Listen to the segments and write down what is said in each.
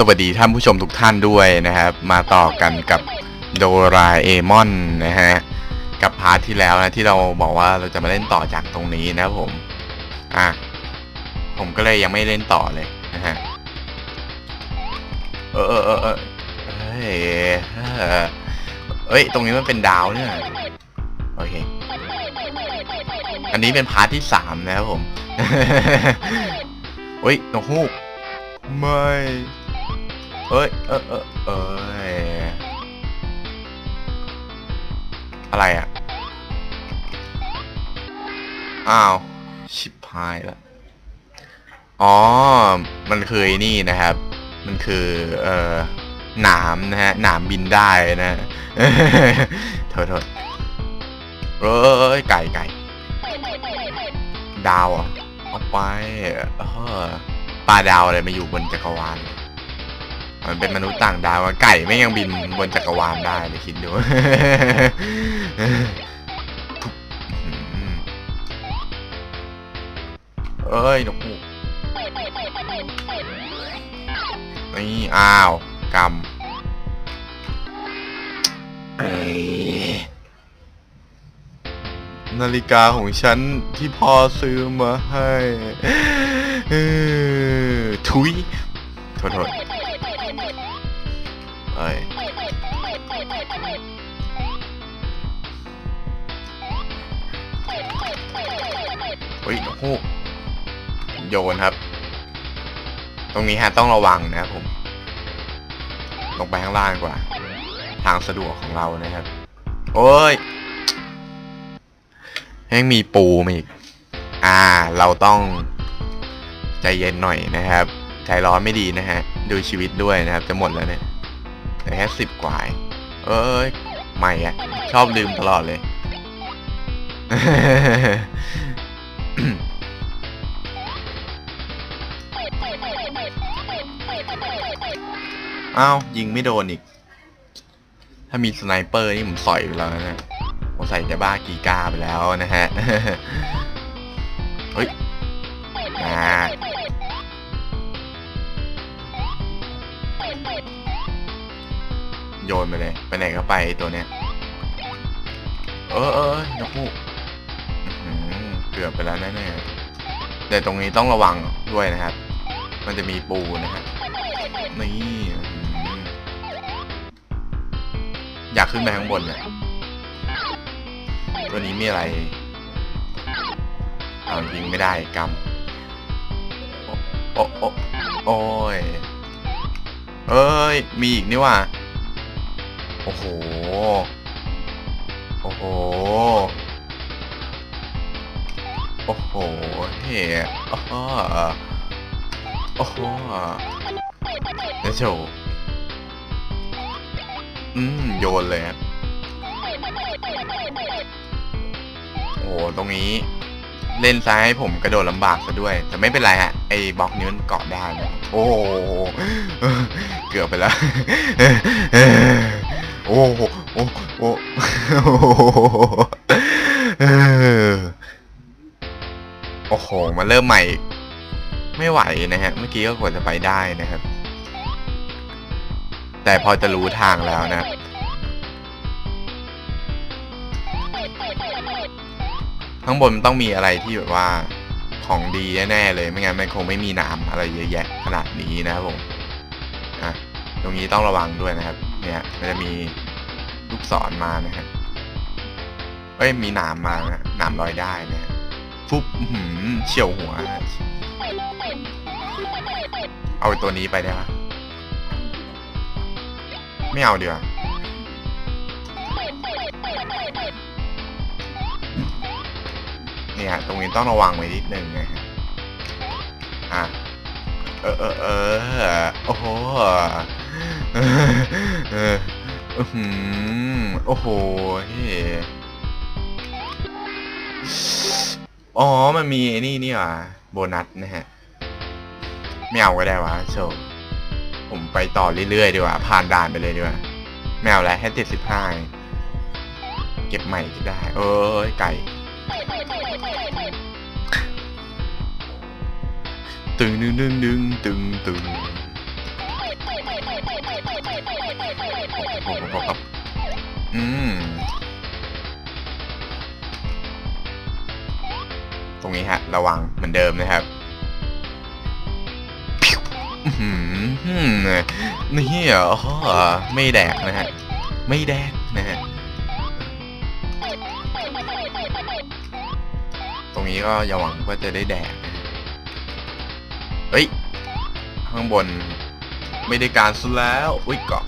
สวัสดีท่านผู้ชมทุกท่านด้วยนะครับ มาต่อกันกับโดราเอมอนนะฮะ กับพาร์ทที่แล้วนะที่เราบอกว่าเราจะมาเล่นต่อจากตรงนี้นะผม อะ ผมก็เลยยังไม่เล่นต่อเลยนะฮะ เออเออเออเออเฮ้ยเออเอ้ย ตรงนี้มันเป็นดาวเนี่ย โอเค อันนี้เป็นพาร์ทที่สามนะครับผมเฮ้ยนกฮูกไม่ เอ้ย เออเออเอยอะไรอะ อ้าว ชิบหายแล้วอ๋อ มันคือนี่นะครับ มันคือ เอ่อ หนามนะฮะ หนามบินได้นะโทษโทษเอ้ย ไก่ไก่ ดาวอะเอาไป เออปลาดาวอะไรมาอยู่บนจักรวาล มันเป็นมนุษย์ต่างดาวอะไก่ไม่งยังบินบนจักรวาลได้เลยคิดดูทุบอื้อหือเอ้ยนกฮูกนี่อ้าวกรรมเอ้ยนาฬิกาของฉันที่พ่อซื้อมาให้เออทุยโทษ โอ้ยเฮ้ยนกฮูกโยนครับ ตรงนี้ฮะต้องระวังนะครับผม ลงไปข้างล่างกว่า ทางสะดวกของเรานะครับ โอ้ยยังมีปูมาอีก อ่า เราต้องใจเย็นหน่อยนะครับ ใจร้อนไม่ดีนะฮะ ดูชีวิตด้วยนะครับ จะหมดแล้วเนี่ย เหลือแค่สิบกว่าเอ้ยใหม่อะชอบลืมตลอดเลย อ้าว ยิงไม่โดนอีก ถ้ามีสไนเปอร์นี่ผมสอยไปแล้วนะผมใส่จะบ้ากีกาไปแล้วนะฮะ เฮ้ยมา โยนไปเลย ไปไหนก็ไปตัวเนี้ย เออเออเนกฮูกอื้อหือเกือบไปแล้วแน่ๆแต่ตรงนี้ต้องระวังด้วยนะครับ มันจะมีปูนะครับนี่อยากขึ้นไปข้างบนเนี่ยตัวนี้มีอะไร เอายิงไม่ได้กำโอ้โอ้โอ้ยเอ้ย มีอีกนี่ว่ะ อ้โห โอ้โห โอ้โหเฮ้โอ้โหโอ้โหเดี๋ยวโชว์อืม โยนเลยโอ้โหตรงนี้ เล่นซ้ายให้ผมกระโดดลำบากซะด้วย แต่ไม่เป็นไรฮะ ไอ้บล็อกนี้มันเกาะได้นะโอ้โหเกือบไปแล้ว โอ้โหโอ้โหโอ้โหมาเริ่มใหม่ ไม่ไหวนะฮะ เมื่อกี้ก็กว่าจะไปได้นะครับ แต่พอจะรู้ทางแล้วนะข้างบนมันต้องมีอะไรที่แบบว่าของดีแน่ๆเลย ไม่งั้นมันคงไม่มีน้ำอะไรเยอะแยะขนาดนี้นะครับผม อะ ตรงนี้ต้องระวังด้วยนะครับ เนี่ยมันจะมีลูกศรมานะฮะเอ้ยมีหนามมานะหนามลอยได้นะฮะฟุบหืมเฉียวหัว เอาตัวนี้ไปได้ปะไม่เอาเดี๋ยวเนี่ยตรงนี้ต้องระวังไว้นิดนึงนะฮะอะเออเออเออโอ้โห เออโอ้โหเฮ้อ๋อ มันมีนี่นี่ว่าโบนัสนะฮะ ไม่เอาก็ได้วะโชว์ผมไปต่อเรื่อยๆดีกว่า ผ่านด่านไปเลยดีกว่าไม่เอาแล้วแค่เจ็ดสิบห้าเก็บใหม่ก็ได้ เอ้ย ไก่ ตึงดึงดึงดึงตึงตึง ขอครับอืม ตรงนี้ฮะ ระวังเหมือนเดิมนะครับนี่เหรอไม่แดกนะฮะ ไม่แดกนะฮะ ตรงนี้ก็อย่าหวังว่าจะได้แดกนะฮะเฮ้ย ข้างบน ไม่ได้การสุดแล้ว อุ้ยเกาะ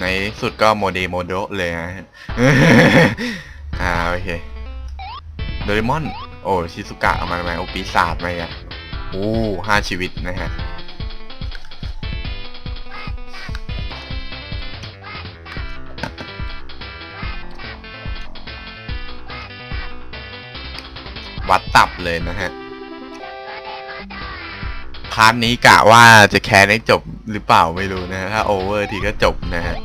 ในสุดก็โมเดโมโดเลยนะฮะอ่าโอเคโดเรมอน โอ้ชิซุกะเอามาไหมโอปีศาจมอะโอ้ห้าชีวิตนะฮะวัดตับเลยนะฮะาร์ทนี้กะว่าจะแคร์ให้จบหรือเปล่าไม่รู้นะฮะถ้าโอเวอร์ทีก็จบนะฮะ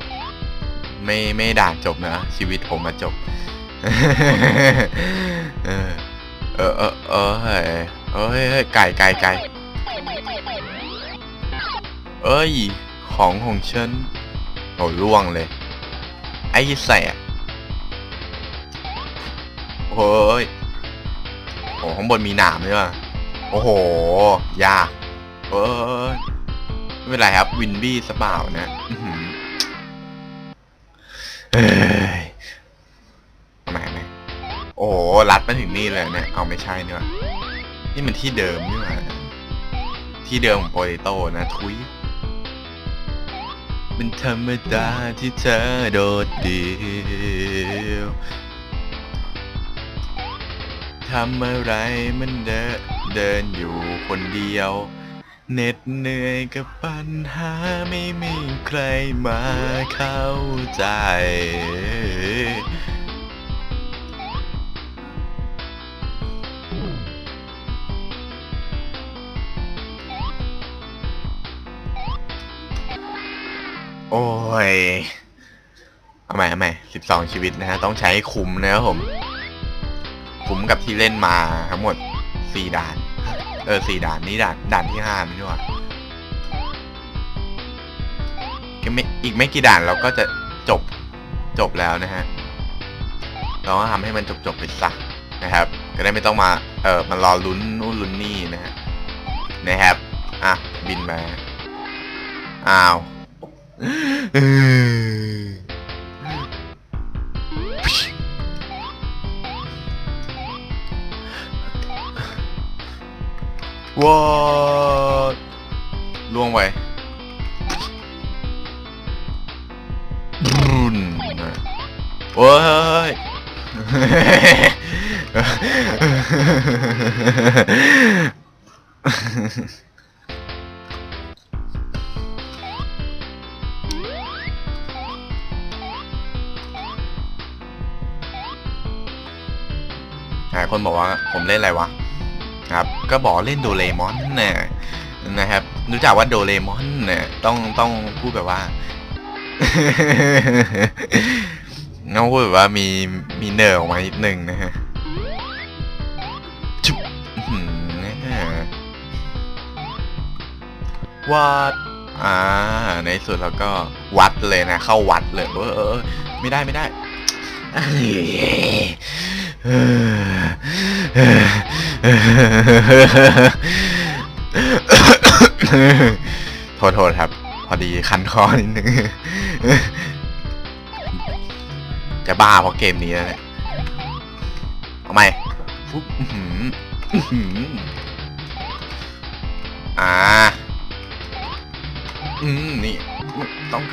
ไม่ไม่ด่าจบนะ ชีวิตผมมาจบ เออเออเออเออเฮ้ยเอ้ยเฮ้ยไก่ไก่ไก่เอ้ย ของของฉันโอ้ล่วงเลย ไอ้แสบโอ้ยโอ้ข้างบนมีหนามด้วยว่ะโอ้โห ยาก เอ้ยไม่เป็นไรครับ วินบี้สเปล่านะอื้ออเอ้ยทำไมไหมโอ้รัดมาถึงนี่เลยเนี่ย เอาไม่ใช่เนี่ยนี่มันที่เดิมนี่หว่าที่เดิมของโปเตโต้นะทุยเป็นธรรมดาที่เธอโดดเดี่ยวทำอะไรมันเดินเดินอยู่คนเดียว เหน็ดเหนื่อยกับปัญหาไม่มีใครมาเข้าใจ โอ้ยเอาใหม่เอาใหม่สิบสองชีวิตนะฮะ ต้องใช้คุ้มนะครับผม คุ้มกับที่เล่นมาทั้งหมดสี่ด่าน เออสี่ด่านนี่ด่านด่านที่ห้าไม่ใช่หรออีกไม่กี่ด่านเราก็จะจบจบแล้วนะฮะ เราก็ทำให้มันจบจบไปซะนะครับ ก็ได้ไม่ต้องมา เออมารอลุ้นนู่นลุ้นนี่นะฮะ นะครับ อะ บินมา อ้าว ว้าล่วงไปรุนโอ้ยหลายคนบอกว่าผมเล่นอะไรวะ ครับ ก็บอกเล่นโดเรมอนนี่ยนะครับ รู้จักว่าโดเรมอนนี่ยต้องต้องพูดแบบว่าต้องพูดแบบว่ามีมีเนอร์ออกมานิดนึงนะฮะจุ๊บวัดอ่า ในสุดแล้วก็วัดเลยนะ เข้าวัดเลยเออเออเออไม่ได้ไม่ได้ โทษโทษครับ พอดีคันคอนิดนึง จะบ้าเพราะเกมนี้แล้วแหละเอาใหมปุ๊บหืมหืมอ่า อืม นี่ ต้อง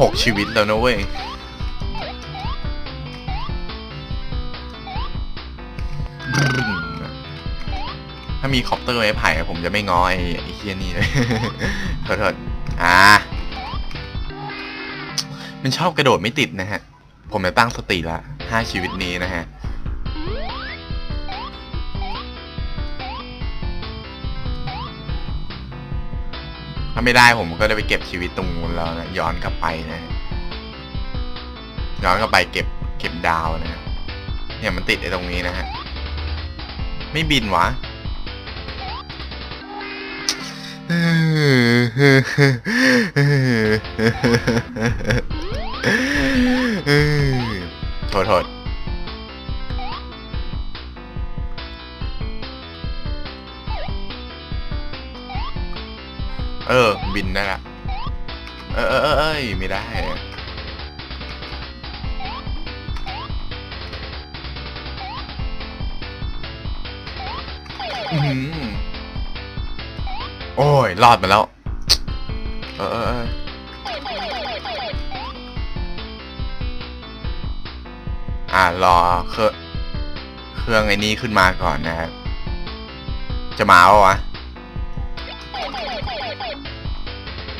หกชีวิตแล้วนะเว้ยถ้ามีคอปเตอร์ไม้ไผ่ผมจะไม่ง้อไอ้ไอ้เฮียนี่เลยโทษโทษอ่า มันชอบกระโดดไม่ติดนะฮะ ผมจะตั้งสติละห้าชีวิตนี้นะฮะ ถ้าไม่ได้ผมก็จะไปเก็บชีวิตตรงนู้นแล้วนะย้อนกลับไปนะ ย้อนกลับไปเก็บเก็บดาวนะฮะเนี่ยมันติดไอ้ตรงนี้นะฮะ ไม่บินวะโทษโทษ เออ บินได้ละเออเออเออเอ้ยไม่ได้อะอื้อหือโอ้ย รอดมาแล้วเออเออเอออ่ารอเครื่องเครื่องไอ้นี้ขึ้นมาก่อนนะครับ จะมาเอาวะ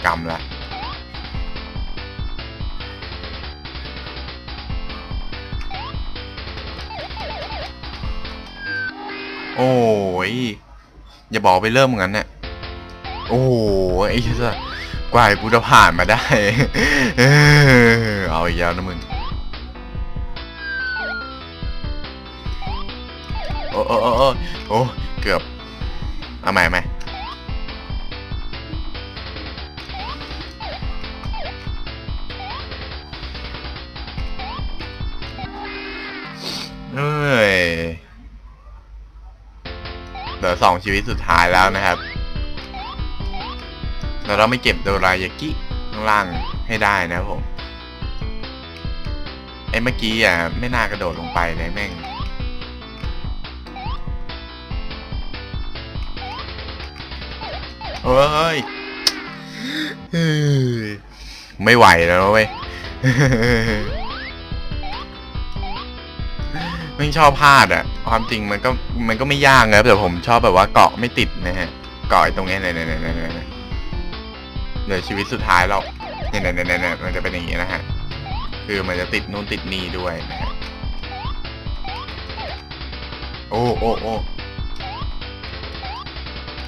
กำละโอ้ย อย่าบอกไปเริ่มงั้นเนี่ยโอ้ยไอ้สัสกว่ากูจะผ่านมาได้ เอาอีกแล้วนะมึงโอ้โอ้โอ้โอ้เกือบ เอาใหม่ใหม่ เหลือสองชีวิตสุดท้ายแล้วนะครับ เราต้องไม่เก็บโดรายากิข้างล่างให้ได้นะผมไอ้เมื่อกี้อะไม่น่ากระโดดลงไปเลยแม่งเฮ้ยไม่ไหวแล้วเว้ย ไม่ชอบพลาดอะ ความจริงมันก็มันก็ไม่ยากนะแต่ผมชอบแบบว่าเกาะไม่ติดนะฮะเกาะตรงนี้เนี่ยเนี่ยเนี่ยเนี่ยเนี่ยเหลือชีวิตสุดท้ายแล้วเนี่ยเนี่ยเนี่ยเนี่ยมันจะเป็นอย่างงี้นะฮะคือมันจะติดนู่นติดนี่ด้วยนะฮะโอ้โอ้โอ้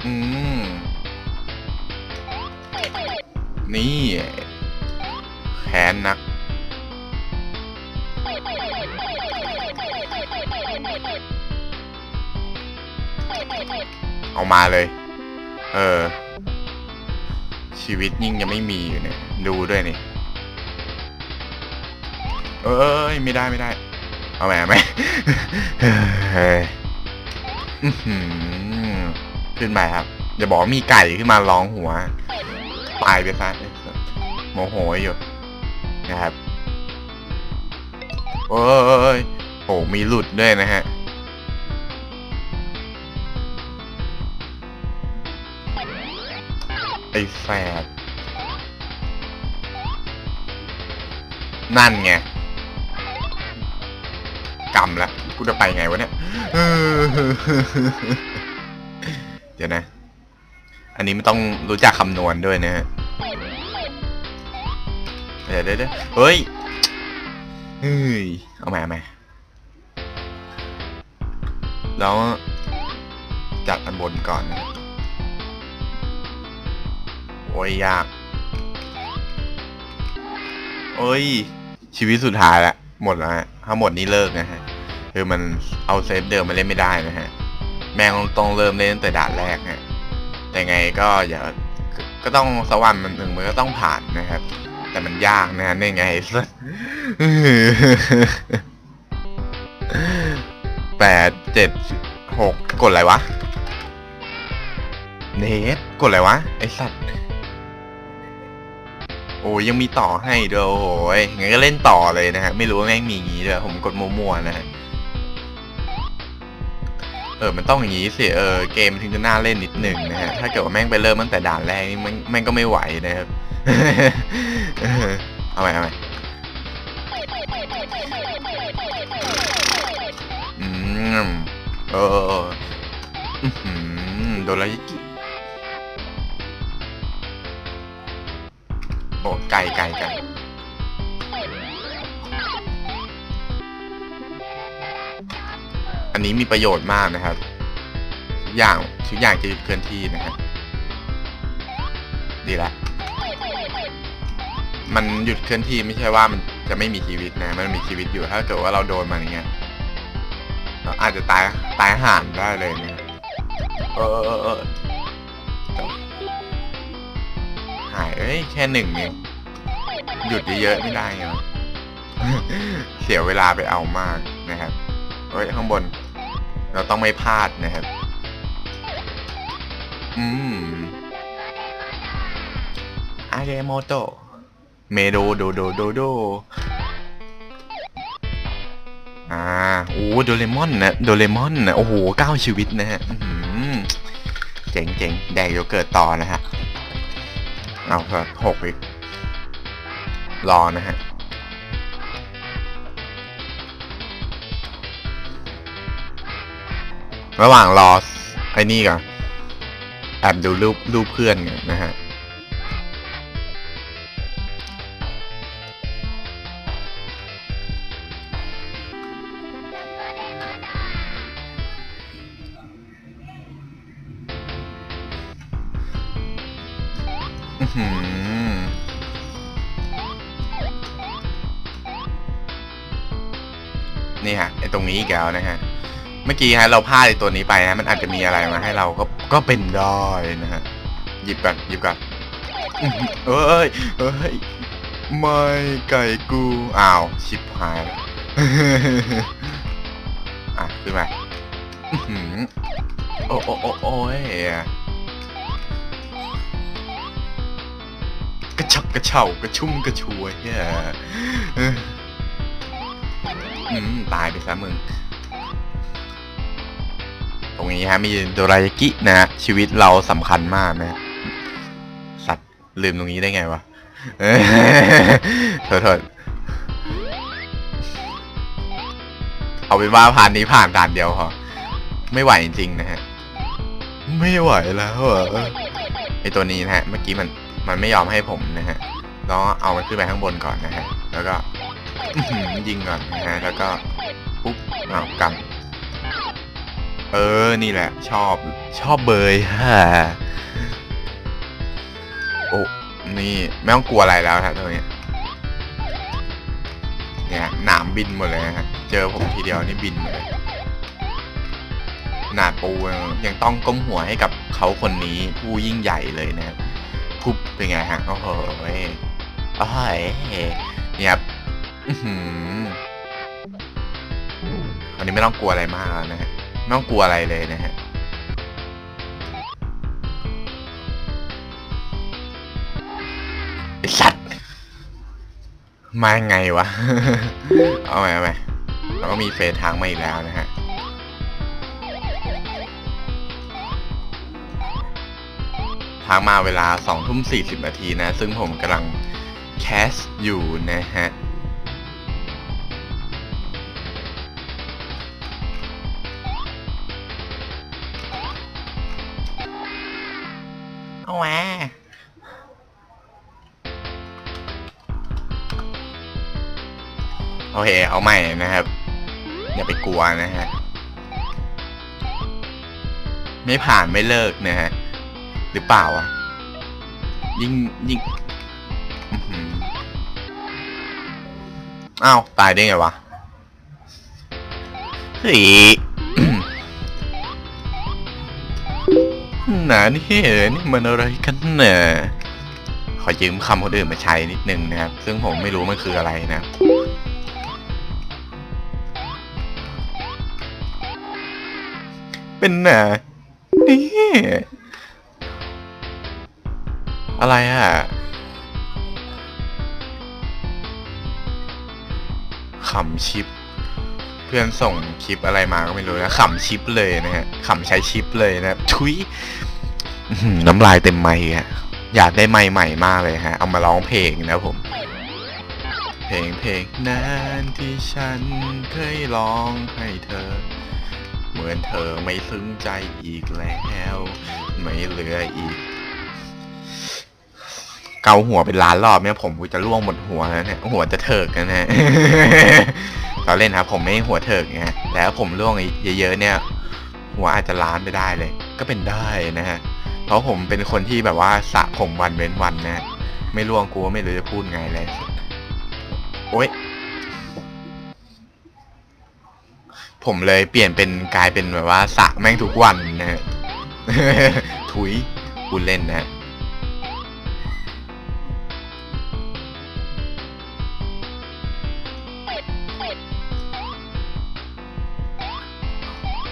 อืมนี่แค้นนัก เอามาเลย เออ ชีวิตยิ่งยังไม่มีอยู่เนี่ย ดูด้วยนี่ เอ้ย ไม่ได้ไม่ได้ เอาแหมไหมเฮ้ยขึ้นไปครับ อย่าบอกมีไก่ขึ้นมาร้องหัว ตายไปซะโมโหอยู่นะครับโอ้ยโอ้มีหลุดด้วยนะฮะ ไอ้แฟดนั่นไงกำแล้วกูจะไปไงวะเนี่ยเดี๋ยวนะ อันนี้ไม่ต้องรู้จักคำนวณด้วยนะฮะเดี๋ยวเดี๋ยวเดี๋ยวเฮ้ยเฮ้ยเอาใหม่เอาใหม่แล้วจัดอันบนก่อนนะ โอ้ยยากโอ้ย ชีวิตสุดท้ายละหมดแล้วฮะถ้าหมดนี้เลิกนะฮะ คือมันเอาเซฟเดิมมาเล่นไม่ได้นะฮะ แม่งต้องเริ่มเล่นตั้งแต่ด่านแรกฮะ แต่ไงก็อย่าก็ต้องสวรรค์มันหนึ่งมันก็ต้องผ่านนะครับ แต่มันยากนะฮะนี่ไงสัสแปดเจ็ดหกกดอะไรวะ เนทกดอะไรวะ ไอสัตว์ โอ้ยังมีต่อให้ด้วยโอ้ยงั้นก็เล่นต่อเลยนะฮะ ไม่รู้ว่าแม่งมีอย่างงี้ด้วย ผมกดมั่วๆนะฮะ เออ มันต้องอย่างงี้สิ เออ เกมถึงจะน่าเล่นนิดหนึ่งนะฮะ ถ้าเกิดว่าแม่งไปเริ่มตั้งแต่ด่านแรกนี่แม่งแม่งก็ไม่ไหวนะครับ เอาใหมเอาใหมอืมเออเออเอออื้อหือยากิ โอ้ไก่ไก่ไก่อันนี้มีประโยชน์มากนะครับทุกอย่างทุกอย่างจะหยุดเคลื่อนที่นะครับดีละมันหยุดเคลื่อนที่ไม่ใช่ว่ามันจะไม่มีชีวิตนะ มันมีชีวิตอยู่ถ้าเกิดว่าเราโดนมันอย่างเงี้ยเราอาจจะตายตายห่านได้เลยนะเออเออเออ หาย เอ้ย แค่หนึ่งเองหยุดเยอะๆไม่ได้เหรอเสียเวลาไปเอามากนะครับเฮ้ยข้างบน เราต้องไม่พลาดนะครับ อืมอาเกโมโตเมโดโดโดโดโดอ่าโอ้โดเรมอนนะโดเรมอนนะโอ้โหเก้าชีวิตนะฮะเจ๋งเจ๋งแดกโยเกิร์ตต่อนะฮะ เอาเถอะหกอีก รอนะฮะ ระหว่างรอไอ้นี่ก่อนแอบดูรูปรูปเพื่อนนะฮะ แล้วนะฮะ เมื่อกี้ฮะเราพลาดตัวนี้ไปฮะมันอาจจะมีอะไรมาให้เราก็ก็เป็นได้นะฮะ หยิบก่อนหยิบก่อนเอ้ยเอ้ยไม่ไก่กูอ้าวชิบหายอะขึ้นมาโอ้โอ้โอ้โอ้ยกระชับกระเฉากระชุ่มกระชวยเฮ้ยตายไปซะมึง รงนี้ฮะมีโดรายากินะฮะชีวิตเราสำคัญมากนะสัตว์ลืมตรงนี้ได้ไงวะเออโทษโทษเอาเป็นว่าผ่านนี้ผ่านด่านเดียวพอไม่ไหวจริงๆนะฮะ ไม่ไหวแล้วเหรอไอตัวนี้นะฮะ เมื่อกี้มันมันไม่ยอมให้ผมนะฮะต้องเอามันขึ้นไปข้างบนก่อนนะฮะ แล้วก็ยิงก่อนนะฮะ แล้วก็ปุ๊บอ้าวกำ เออ นี่แหละ ชอบ ชอบเบยฮะโอ้ นี่ ไม่ต้องกลัวอะไรแล้วฮะตัวนี้เนี่ยหนามบินหมดเลยนะฮะ เจอผมทีเดียวนี่บินหมดเลยหนาปูยังต้องก้มหัวให้กับเขาคนนี้ผู้ยิ่งใหญ่เลยนะครับปุ๊บเป็นไงฮะ โอ้โหยโอ้ยเนี่ยครับอื้อหือวันนี้ไม่ต้องกลัวอะไรมากนะฮะ ไม่ต้องกลัวอะไรเลยนะฮะไอสัตว์มาไงวะ เอาใหมเอาใหมเราก็มีเฟซทางมาอีกแล้วนะฮะทางมาเวลา2ทุ่ม40นาทีนะ ซึ่งผมกำลังแคสอยู่นะฮะ เอาแหวโอเค เอาใหม่นะครับ อย่าไปกลัวนะฮะ ไม่ผ่านไม่เลิกนะฮะ หรือเปล่าอะ ยิ่งยิ่งอื้อหืออ้าว ตายได้ไงวะเฮ้ย หนานี่นี่มันอะไรกันเนี่ยขอยืมคำคนอื่นมาใช้นิดนึงนะครับ ซึ่งผมไม่รู้มันคืออะไรนะเป็นหนานี่อะไรอะ ขำชิป เพื่อนส่งคลิปอะไรมาก็ไม่รู้นะ ขำชิปเลยนะฮะ ขำใช้ชิปเลยนะ ทุย น้ำลายเต็มไมค์อะอยากได้ไมค์ใหม่มากเลยฮะ เอามาร้องเพลงนะผม เพลงเพลงนั้นที่ฉันเคยร้องให้เธอ เหมือนเธอไม่ซึ้งใจอีกแล้ว ไม่เหลืออีก เกาหัวเป็นล้านรอบเนี่ยผมจะล่วงหมดหัวแล้วเนี่ยหัวจะเถิกกันนะเราเล่นครับผมไม่หัวเถิกไงแล้วผมล่วงเยอะๆเนี่ย หัวอาจจะล้านไปได้เลย ก็เป็นได้นะฮะ ราะผมเป็นคนที่แบบว่าสระผมวันเว้นวันนะ ไม่ร่วงกลัวไม่รู้จะพูดไงเลยโอ๊ยผมเลยเปลี่ยนเป็นกลายเป็นแบบว่าสระแม่งทุกวันนะถุยคุณเล่นนะ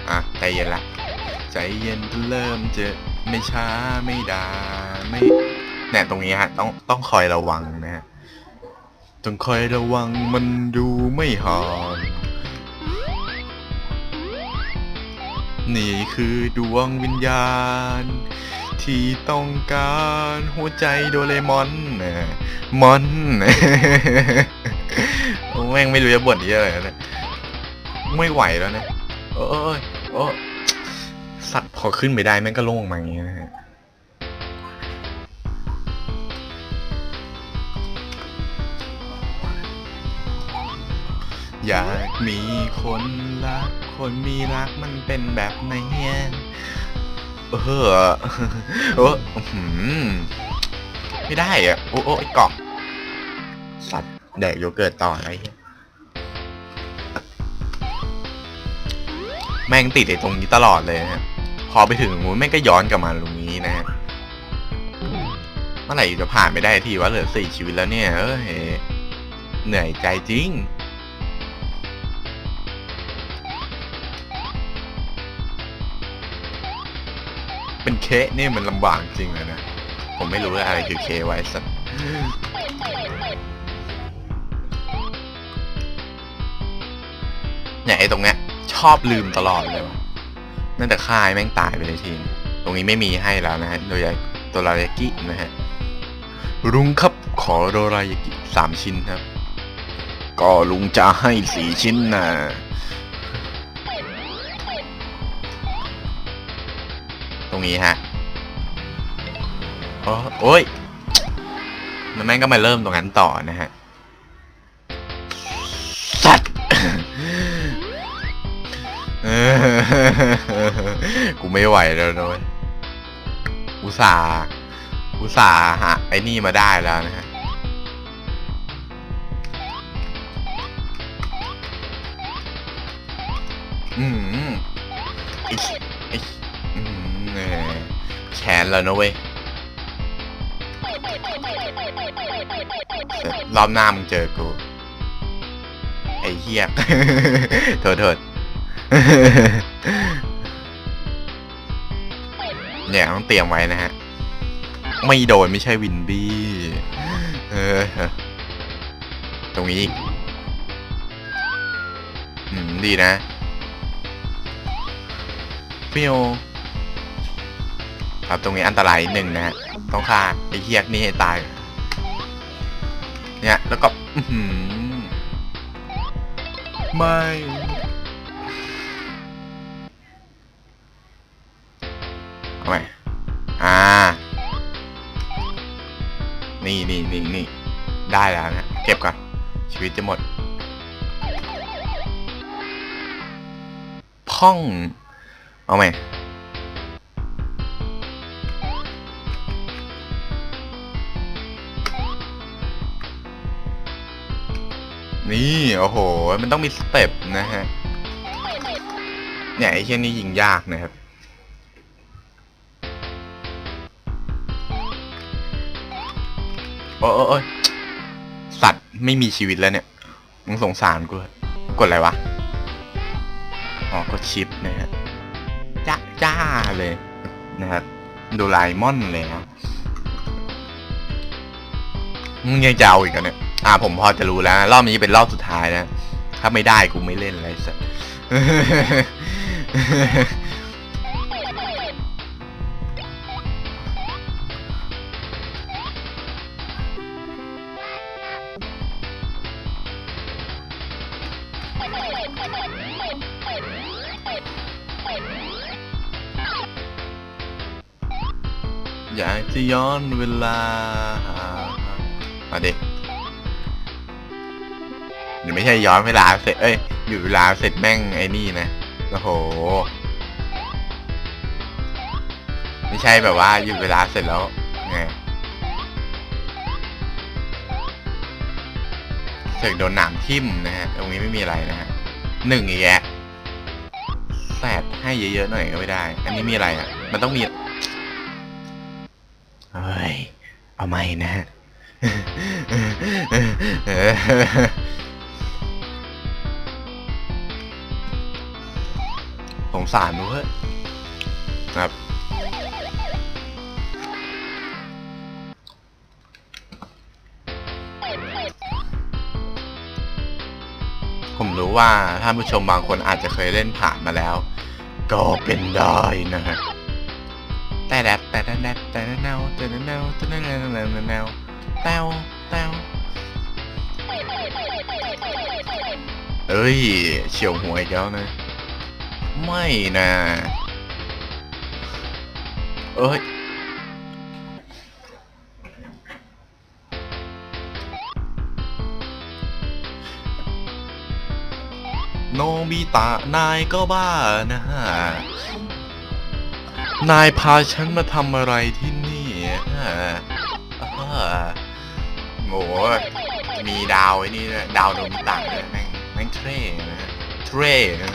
อะใจเย็นละ ใจเย็นเริ่มเจอ ไม่ช้าไม่ดาไม่เนี่ยตรงนี้ฮะต้องต้องคอยระวังนะฮะต้องคอยระวังมันดูไม่หอนนี่คือดวงวิญญาณ ที่ต้องการหัวใจโดเรมอนนะมอนโอแม่งไม่รู้จะบ่นเยอะเลยนะไม่ไหวแล้วนะโอ้ยโอ้ สัตว์พอขึ้นไปได้แม่งก็โล่งมาอย่างเงี้ยนะฮะอยากมีคนรัก คนมีรักมันเป็นแบบไหนเนี่ยเออโอ้หือไม่ได้อะ โอ้โอ้ไอ้กรอกสัตว์แดกโยเกิร์ตต่ออะไรเงี้แม่งติดไอ้ตรงนี้ตลอดเลยนะฮะ พอไปถึงมูนแม่งก็ย้อนกลับมาตรงนี้นะฮะเมื่อไหร่จะผ่านไม่ได้ทีว่าเหลือสี่ชีวิตแล้วเนี่ยเอ้ยเหนื่อยใจจริงเป็นเคสนี่มันลำบากจริงเลยนะ ผมไม่รู้ว่าอะไรคือเคไว้สัตว์เนี่ยไอ้ตรงเนี้ยชอบลืมตลอดเลยวะ นั่นแต่ค่ายแม่งตายไปเลยทีนตรงนี้ไม่มีให้แล้วนะฮะโดยตัวรายากินะฮะลุงครับขอโดรายากิสามชิ้นครับ ก็ลุงจะให้สี่ชิ้นนะตรงนี้ฮะโอ้โอยมันแม่งก็มาเริ่มตรงนั้นต่อนะฮะสัตว์ ไม่ไหวแล้วนะเว้ยอุตส่าห์อุตส่าห์หาไอ้นี่มาได้แล้วนะฮะอืมไอ้ไอ้อืมแหมแชนแล้วนะเว้ยเสร็จรอบหน้ามึงเจอกู ไอ้เหี้ยโทษโทษ เนี่ยต้องเตรียมไว้นะฮะ ไม่โดนไม่ใช่วินบี้เออตรงนี้อืมดีนะฟิวครับตรงนี้อันตรายนิดนึงนะฮะต้องฆ่าไอ้เฮียกนี่ให้ตาย เนี่ย แล้วก็ไม่ นี่นี่นี่ได้แล้วนะ เก็บก่อน ชีวิตจะหมด พ่อง เอาไหมนี่ โอ้โห มันต้องมีสเต็ปนะฮะ เนี่ยไอ้เช่นนี้ยิงยากนะครับ โอ้โอ้ยสัตว์ไม่มีชีวิตแล้วเนี่ย มึงสงสารกูเหรอกดอะไรวะ อ๋อ กดชิปนะฮะ จ้าจ้าเลยนะครับโดราเอมอนเลยนะมึงยังจะเอาอีกเหรอเนี่ย อ่า ผมพอจะรู้แล้ว รอบนี้เป็นรอบสุดท้ายนะ ถ้าไม่ได้กูไม่เล่นอะไรสัก ย้อนเวลา มาดิเดี๋ยวไม่ใช่ย้อนเวลาเสร็จ เอ้ย อยู่เวลาเสร็จแม่งไอ้นี่นะ โอ้โห ไม่ใช่แบบว่าอยู่เวลาเสร็จแล้วไงเสกโดนหนามทิ่มนะฮะ ตรงนี้ไม่มีอะไรนะฮะหนึ่งอีกแยะแปดให้เยอะๆหน่อยก็ไม่ได้ อันนี้มีอะไรอะ มันต้องมี เอาไม่นะผมงสารด้วยครับผมรู้ว่าท่านผู้ชมบางคนอาจจะเคยเล่นผ่านมาแล้ว ก็เป็นได้นะฮะ แต่แดดแต่แดดแต่แนวแต่แนวแต่แนวแต่แนวแต่แนวแต้วแต้วเอ้ยเฉียวหัวอีกแล้วนะ ไม่นะเอ้ยโนบิตะนายก็บ้านะฮะ นายพาฉันมาทำอะไรที่นี่โง่มีดาวไอ้นี่ด้วยดาวโดมิตังเลยแม่งแม่งเท่นะเท่นะ